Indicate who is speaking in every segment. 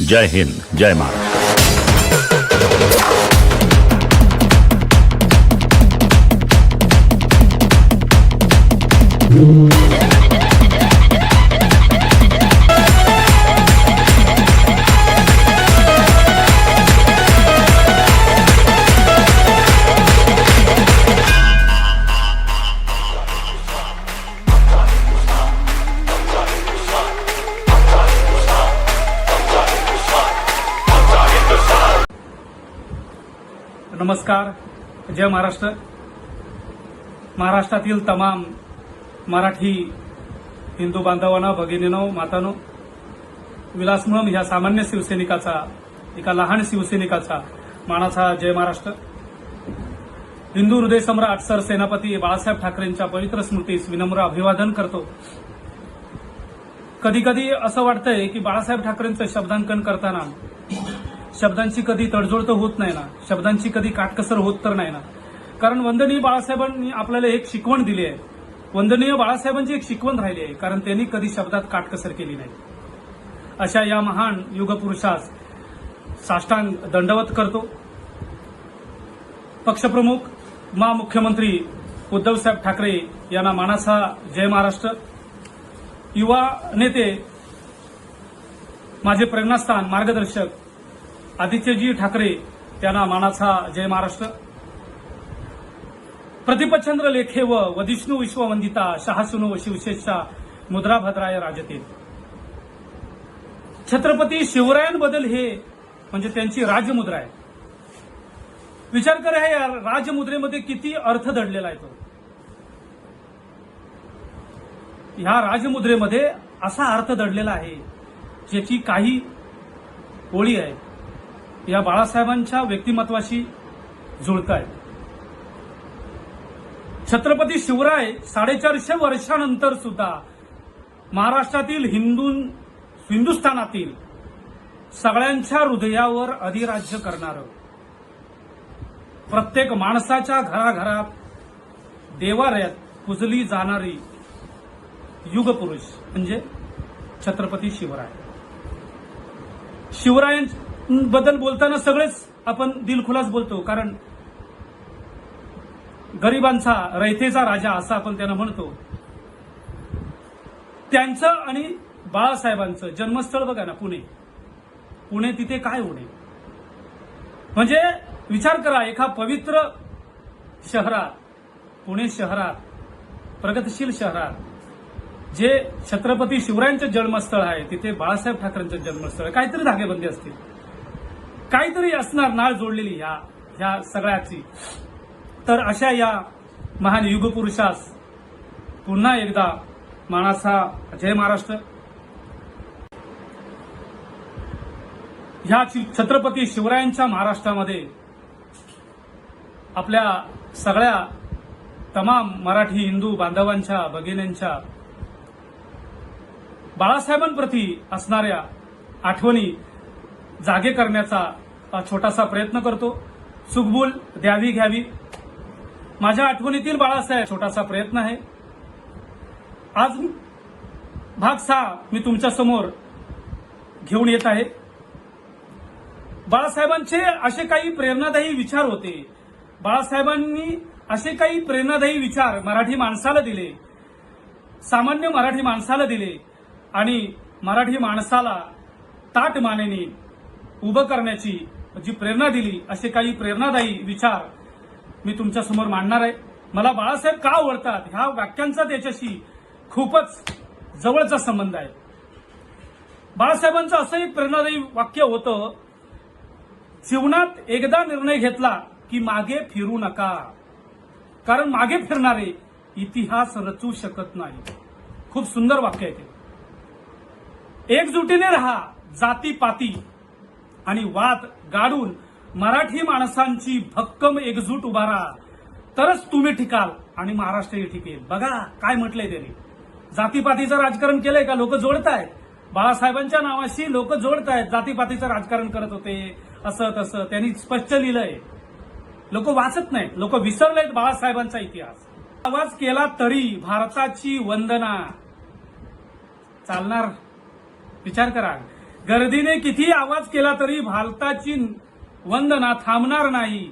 Speaker 1: Jai Hind Jai Maharashtra Thank you.
Speaker 2: नमस्कार जय महाराष्ट्र. महाराष्ट्रातील तमाम मराठी हिंदू बांधवांना भगिनीनो मातानो विलास म्हणून ह्या सामान्य शिवसैनिकाचा एका लहान शिवसैनिकाचा मानाचा जय महाराष्ट्र. हिंदू हृदय सम्राट सर सेनापती बाळासाहेब ठाकरेंच्या पवित्र स्मृतीस विनम्र अभिवादन करतो. कधी कधी असं वाटतंय की बाळासाहेब ठाकरेंचं शब्दांकन करताना शब्दांची कधी तडजोड तर होत नाही ना. शब्दांची कधी काटकसर होत तर नाही ना. कारण वंदनीय बाळासाहेबांनी आपल्याला एक शिकवण दिली आहे. वंदनीय बाळासाहेबांची एक शिकवण राहिली आहे. कारण त्यांनी कधी शब्दात काटकसर केली नाही. अशा या महान युगपुरुषास साष्टांग दंडवत करतो. पक्षप्रमुख मा मुख्यमंत्री उद्धवसाहेब ठाकरे यांना मानासा जय महाराष्ट्र. युवा नेते माझे प्रेरणास्थान मार्गदर्शक आदित्यजी ठाकरे त्यांना मानाचा जय महाराष्ट्र. प्रतिपचंद्र लेखे व वधिष्णू विश्ववंदिता शहासुनो व शिवशेषा मुद्राभद्राय राजते. छत्रपती शिवरायांबद्दल हे म्हणजे त्यांची राजमुद्रा आहे. विचार करा या राजमुद्रेमध्ये किती अर्थ दडलेला आहे तो. ह्या राजमुद्रेमध्ये असा अर्थ दडलेला आहे ज्याची काही ओळी आहे. या बाळासाहेबांच्या व्यक्तिमत्वाशी जुळत आहे छत्रपती शिवराय साडेचारशे वर्षानंतर सुद्धा महाराष्ट्रातील हिंदू हिंदुस्थानातील सगळ्यांच्या हृदयावर अधिराज्य करणार प्रत्येक माणसाच्या घराघरात देवाऱ्यात पुजली जाणारी युगपुरुष म्हणजे छत्रपती शिवराय. बद्दल बोलताना सगळेच आपण दिलखुलास बोलतो कारण गरिबांचा रयतेचा राजा असं आपण त्यांना म्हणतो. त्यांचं आणि बाळासाहेबांचं जन्मस्थळ बघा ना पुणे. पुणे तिथे काय होणे? म्हणजे विचार करा एका पवित्र शहरात पुणे शहरात प्रगतशील शहरात जे छत्रपती शिवरायांचं जन्मस्थळ आहे तिथे बाळासाहेब ठाकरेंचं जन्मस्थळ काहीतरी धागेबंदी असतील. काहीतरी असणार नाळ जोडलेली ह्या ह्या सगळ्याची. तर अशा या महान युगपुरुषास पुन्हा एकदा मानाचा जय महाराष्ट्र. ह्या छत्रपती शिवरायांच्या महाराष्ट्रामध्ये आपल्या सगळ्या तमाम मराठी हिंदू बांधवांच्या भगिनींच्या बाळासाहेबांप्रती असणाऱ्या आठवणी जागे करण्याचा छोटासा प्रयत्न करतो. सुखबूल द्यावी घ्यावी. माझ्या आठवणीतील बाळासाहेब छोटासा प्रयत्न आहे. आज भाग सहा मी तुमच्यासमोर घेऊन येत आहे. बाळासाहेबांचे असे काही प्रेरणादायी विचार होते. बाळासाहेबांनी असे काही प्रेरणादायी विचार मराठी माणसाला दिले. सामान्य मराठी माणसाला दिले. आणि मराठी माणसाला ताट मानेने उभं करण्याची जी प्रेरणा दिली असे काही प्रेरणादायी विचार मी तुमच्यासमोर मांडणार आहे. मला बाळासाहेब का आवडतात ह्या वाक्यांचा त्याच्याशी खूपच जवळचा संबंध आहे. बाळासाहेबांचं असं एक प्रेरणादायी वाक्य होतं जीवनात एकदा निर्णय घेतला की मागे फिरू नका. कारण मागे फिरणारे इतिहास रचू शकत नाही. खूप सुंदर वाक्य आहे ते. एकजुटीने राहा जातीपाती. आणि वाद गाडून मराठी माणसांची भक्कम एकजूट उभारा. तरच तुम्ही ठिकाल आणि महाराष्ट्रही ठिकेल बघा काय म्हटलंय त्याने. जातीपातीचं राजकारण केलंय का? लोक जोडतायत. बाळासाहेबांच्या नावाशी लोक जोडतायत. जातीपातीचं राजकारण करत होते. असं तसं. त्यांनी स्पष्ट लिहिलंय. लोक वाचत नाहीत. लोक विसरलेत बाळासाहेबांचा इतिहास. आवाज केला तरी भारताची वंदना. चालणार? विचार करा. गर्दीने किती आवाज केला तरी भारताची वंदना थांबणार नाही.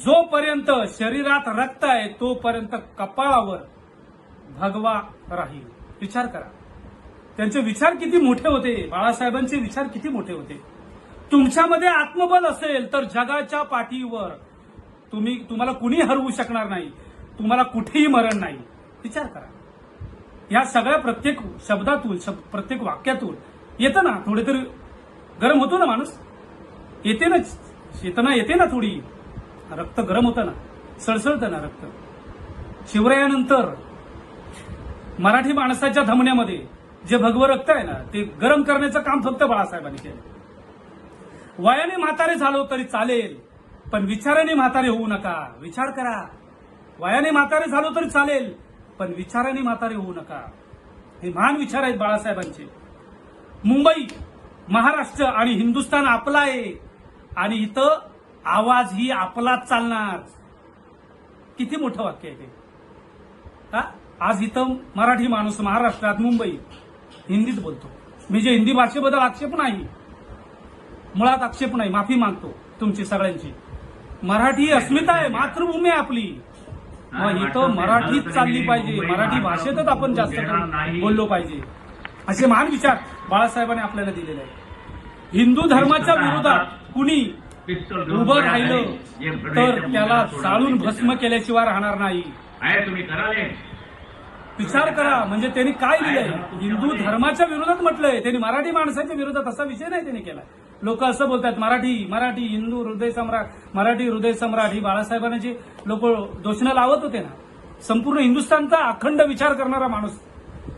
Speaker 2: जोपर्यंत शरीरात रक्त आहे तोपर्यंत कपाळावर भगवा राहील. विचार करा. त्यांचे विचार किती मोठे होते? बाळासाहेबांचे विचार किती मोठे होते? तुमच्यामध्ये आत्मबल असेल तर जगाच्या पाठीवर तुम्ही तुम्हाला कुणी हरवू शकणार नाही. तुम्हाला कुठेही मरण नाही. विचार करा. या सगळ्या प्रत्येक शब्दातून प्रत्येक वाक्यातून येतं ना थोडे तरी गरम होतो ना माणूस? येते ना चेतना येते ना थोडी. रक्त गरम होतं ना सळसळतं ना रक्त. शिवरायानंतर मराठी माणसाच्या धमन्यामध्ये जे भगवं रक्त आहे ना ते गरम करण्याचं काम फक्त बाळासाहेबांनी केलं. वयाने म्हातारे झालो तरी चालेल पण विचाराने म्हातारे होऊ नका. विचार करा. वयाने म्हातारे झालो तरी चालेल पण विचाराने म्हातारे होऊ नका. हे महान विचार आहेत बाळासाहेबांचे. मुंबई महाराष्ट्र आणि हिंदुस्थान आपला आहे. आणि इथं आवाज ही आपलाच चालणार. किती मोठं वाक्य आहे ते. हा? आज इथं मराठी माणूस महाराष्ट्रात मुंबई. हिंदीत बोलतो. मी जे हिंदी भाषेबद्दल आक्षेप नाही मुळात आक्षेप नाही माफी मागतो तुमची सगळ्यांची. मराठी अस्मिता आहे मातृभूमी आहे आपली. मग इथं मराठीच चालली पाहिजे. मराठी भाषेतच आपण जास्त बोललो पाहिजे. असे महान विचार बाळासाहेबांनी आपल्याला दिलेले आहेत. हिंदू धर्माच्या विरोधात कुणी उभं राहिलं तर त्याला जाळून भस्म केल्याशिवाय राहणार नाही. विचार करा म्हणजे त्यांनी काय लिहिलंय हिंदू धर्माच्या विरोधात म्हटलंय. त्यांनी मराठी माणसाच्या विरोधात असा विषय नाही त्यांनी केला. लोक असं बोलतात मराठी मराठी हिंदू हृदय सम्राट मराठी हृदय सम्राट. ही बाळासाहेबांना जे लोक दोषणं लावत होते ना संपूर्ण हिंदुस्थानचा अखंड विचार करणारा माणूस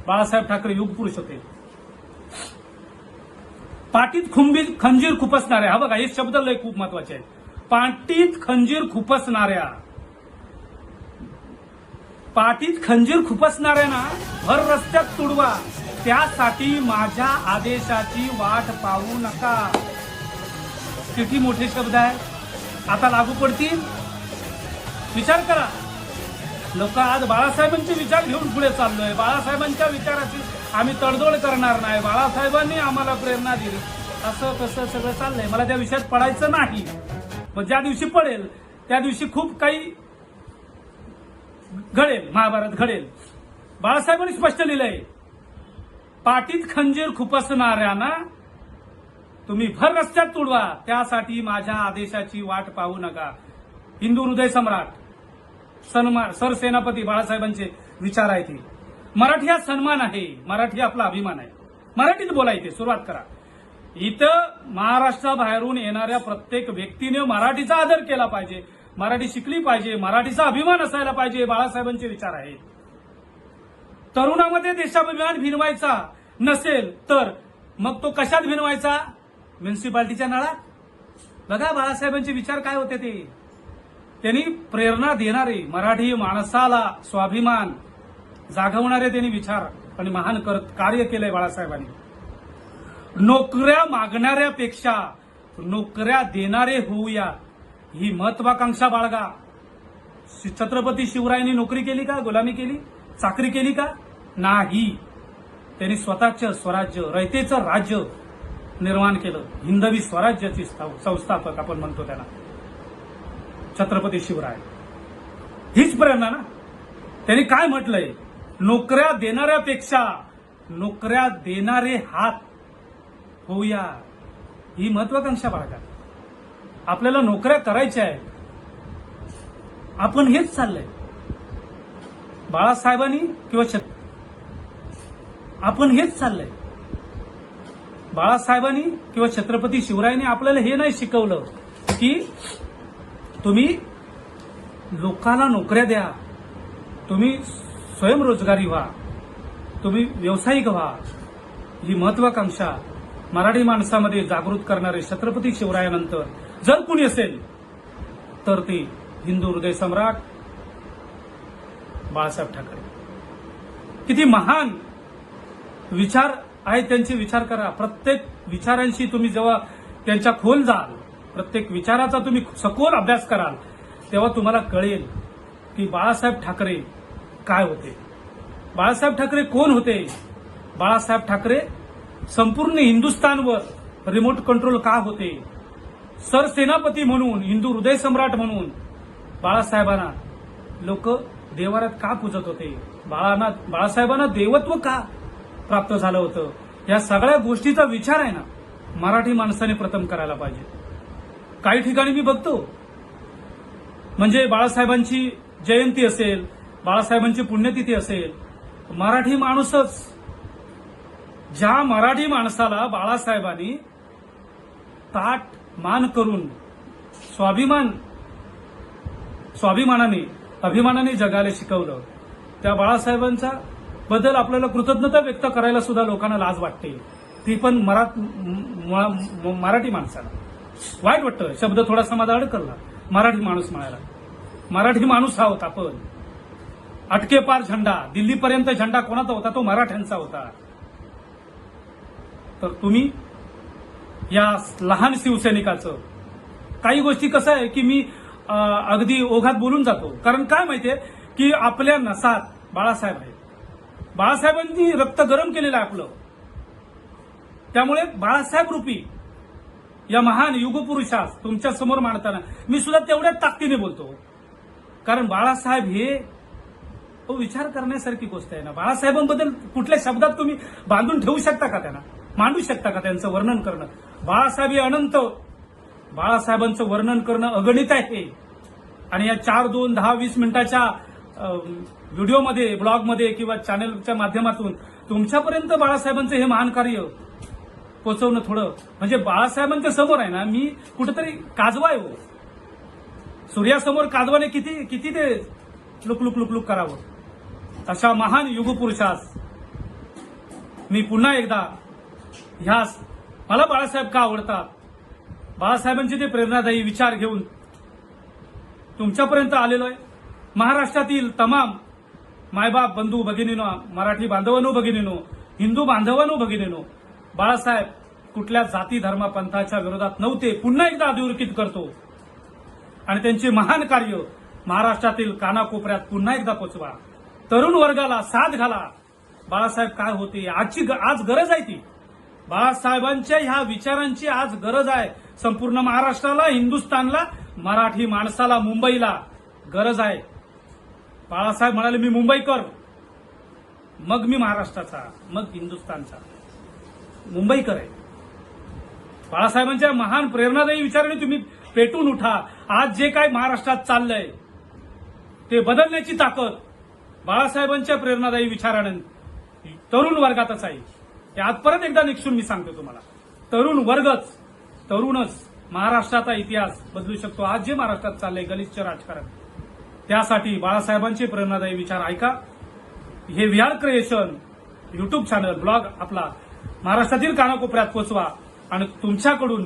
Speaker 2: बाळासाहेब ठाकरे युगपुरुष होते. पाटीत खुंबी खंजीर खुपसणाऱ्या हा बघा हे शब्द लय खूप महत्त्वाचे आहेत. पाटीत खंजीर खुपसणाऱ्या. पाठीत खंजीर खुपसणाऱ्यांना भर रस्त्यात तुडवा. त्यासाठी माझ्या आदेशाची वाट पाहू नका. किती मोठे शब्द आहे आता लागू पडतील. विचार करा. लोक आज बाळासाहेबांचे विचार घेऊन पुढे चाललोय. बाळासाहेबांच्या विचाराची आम्ही तडजोड करणार नाही. बाळासाहेबांनी आम्हाला प्रेरणा दिली. असं कसं सगळं चाललंय? मला त्या विषयात पडायचं नाही. पण ज्या दिवशी पडेल त्या दिवशी खूप काही घडेल. महाभारत घडेल. बाळासाहेबांनी स्पष्ट लिहिलंय पाटीत खंजीर खुपसणाऱ्यांना तुम्ही भर रस्त्यात तुडवा. त्यासाठी माझ्या आदेशाची वाट पाहू नका. हिंदू हृदय सम्राट सन्मान सरसेनापती बाळासाहेबांचे विचार आहेत मराठी हा सन्मान आहे. मराठी आपला अभिमान आहे. मराठीत बोलायचे सुरुवात करा. इथं महाराष्ट्राबाहेरून येणाऱ्या प्रत्येक व्यक्तीने मराठीचा आदर केला पाहिजे. मराठी शिकली पाहिजे. मराठीचा अभिमान असायला पाहिजे. बाळासाहेबांचे विचार आहेत. तरुणामध्ये देशाभिमान भिनवायचा नसेल तर मग तो कशात भिनवायचा? म्युन्सिपाल्टीच्या नळात? बघा बाळासाहेबांचे विचार काय होते ते. त्यांनी प्रेरणा देणारे मराठी माणसाला स्वाभिमान जागवणारे त्यांनी विचार आणि महान करत कार्य केलंय बाळासाहेबांनी. नोकऱ्या मागणाऱ्यापेक्षा नोकऱ्या देणारे होऊया ही महत्वाकांक्षा बाळगा. छत्रपती शिवरायांनी नोकरी केली का? गुलामी केली? चाकरी केली का? नाही. त्यांनी स्वतःचं स्वराज्य रयतेचं राज्य निर्माण केलं. हिंदवी स्वराज्याची स्थाव- संस्थापक आपण म्हणतो त्याला. छत्रपती शिवराय. हीच प्रेरणा ना. त्यांनी काय म्हटलंय? नोकऱ्या देणाऱ्यापेक्षा नोकऱ्या देणारे हात होऊया. ही महत्वाकांक्षा बाळगा. आपल्याला नोकऱ्या करायच्या आहेत. आपण हेच चाललंय. बाळासाहेबांनी किंवा छत आपण हेच चाललंय. बाळासाहेबांनी किंवा छत्रपती शिवरायांनी आपल्याला हे नाही शिकवलं की तुम्ही लोकांना नोकऱ्या द्या. तुम्ही स्वयंरोजगारी व्हा. तुम्ही व्यावसायिक व्हा. ही महत्वाकांक्षा मराठी माणसामध्ये जागृत करणारे छत्रपती शिवरायानंतर जर कुणी असेल तर ते हिंदू हृदय सम्राट बाळासाहेब ठाकरे. किती महान विचार आहेत त्यांचे विचार करा. प्रत्येक विचारांशी तुम्ही जेव्हा त्यांच्या खोल जाल प्रत्येक विचाराचा तुम्ही सखोल अभ्यास कराल तेव्हा तुम्हाला कळेल की बाळासाहेब ठाकरे काय होते. बाळासाहेब ठाकरे कोण होते? बाळासाहेब ठाकरे संपूर्ण हिंदुस्थानवर रिमोट कंट्रोल का होते? सरसेनापती म्हणून हिंदू हृदय सम्राट म्हणून बाळासाहेबांना लोक देवारात का पूजत होते? बाळांना बाळासाहेबांना देवत्व का प्राप्त झालं होतं? या सगळ्या गोष्टीचा विचार आहे ना मराठी माणसाने प्रथम करायला पाहिजे. काही ठिकाणी मी बघतो. म्हणजे बाळासाहेबांची जयंती असेल बाळासाहेबांची पुण्यतिथी असेल मराठी माणूसच ज्या मराठी माणसाला बाळासाहेबांनी ताट मान करून स्वाभिमान स्वाभिमानाने अभिमानाने जगायला शिकवलं त्या बाळासाहेबांचा बद्दल आपल्याला कृतज्ञता व्यक्त करायला सुद्धा लोकांना लाज वाटते. ती पण मरा मराठी माणसाला. वाईट वाटतं. शब्द थोडासा माझा अडकला. मराठी माणूस म्हणायला मराठी माणूस हा होता पण अटके पार झेंडा. दिल्लीपर्यंत झेंडा कोणाचा होता? तो मराठ्यांचा होता. तर तुम्ही या लहान शिवसैनिकाचं. काही गोष्टी कसं आहे की मी अगदी ओघात बोलून जातो. कारण काय माहितीये? की आपल्या नसात बाळासाहेब आहेत. बाळासाहेबांनी रक्त गरम केलेलं आहे आपलं. त्यामुळे बाळासाहेब रूपी या महान युगपुरुषास तुमच्यासमोर मांडताना मी सुद्धा तेवढ्याच ताकदीने बोलतो. कारण बाळासाहेब हे तो विचार करण्यासारखी गोष्ट आहे ना. बाळासाहेबांबद्दल कुठल्या शब्दात तुम्ही बांधून ठेवू शकता का त्यांना? मांडू शकता का त्यांचं वर्णन करणं? बाळासाहेब हे अनंत. बाळासाहेबांचं वर्णन करणं अगणित आहे. आणि या चार दोन दहा वीस मिनिटाच्या व्हिडिओमध्ये ब्लॉगमध्ये किंवा चॅनलच्या माध्यमातून तुमच्यापर्यंत बाळासाहेबांचं हे महान कार्य पोचवणं थोडं. म्हणजे बाळासाहेबांच्या समोर आहे ना मी कुठेतरी काजवा आहे हो. सूर्यासमोर काजवाने किती किती ते लुक लुक लुक लुक करावं. अशा महान युगपुरुषास मी पुन्हा एकदा ह्यास मला बाळासाहेब का आवडतात? बाळासाहेबांचे ते प्रेरणादायी विचार घेऊन तुमच्यापर्यंत आलेलो आहे. महाराष्ट्रातील तमाम मायबाप बंधू भगिनीनो मराठी बांधवांनो भगिनीनो हिंदू बांधवांनो भगिनीनो बाळासाहेब कुठल्या जाती धर्म पंथाच्या विरोधात नव्हते पुन्हा एकदा अधोरेखित करतो. आणि त्यांचे महान कार्य महाराष्ट्रातील कानाकोपऱ्यात पुन्हा एकदा पोचवा. तरुण वर्गाला साथ घाला. बाळासाहेब काय होते? आजची ग- आज गरज आहे ती. बाळासाहेबांच्या ह्या विचारांची आज गरज आहे. संपूर्ण महाराष्ट्राला हिंदुस्थानला मराठी माणसाला मुंबईला गरज आहे. बाळासाहेब म्हणाले मी मुंबईकर. मग मी महाराष्ट्राचा. मग हिंदुस्थानचा. मुंबईकर आहे. बाळासाहेबांच्या महान प्रेरणादायी विचाराने तुम्ही पेटून उठा. आज जे काय महाराष्ट्रात चाललंय ते बदलण्याची ताकद बाळासाहेबांच्या प्रेरणादायी विचारानं तरुण वर्गातच आहे. हे आज परत एकदा निक्षून मी सांगतो तुम्हाला. तरुण वर्गच तरुणच महाराष्ट्राचा इतिहास बदलू शकतो. आज जे महाराष्ट्रात चाललंय गलिच्छ राजकारण. त्यासाठी बाळासाहेबांचे प्रेरणादायी विचार ऐका. हे VR creation YouTube channel blog आपला. महाराष्ट्रातील कानाकोपऱ्यात पोचवा. आणि तुमच्याकडून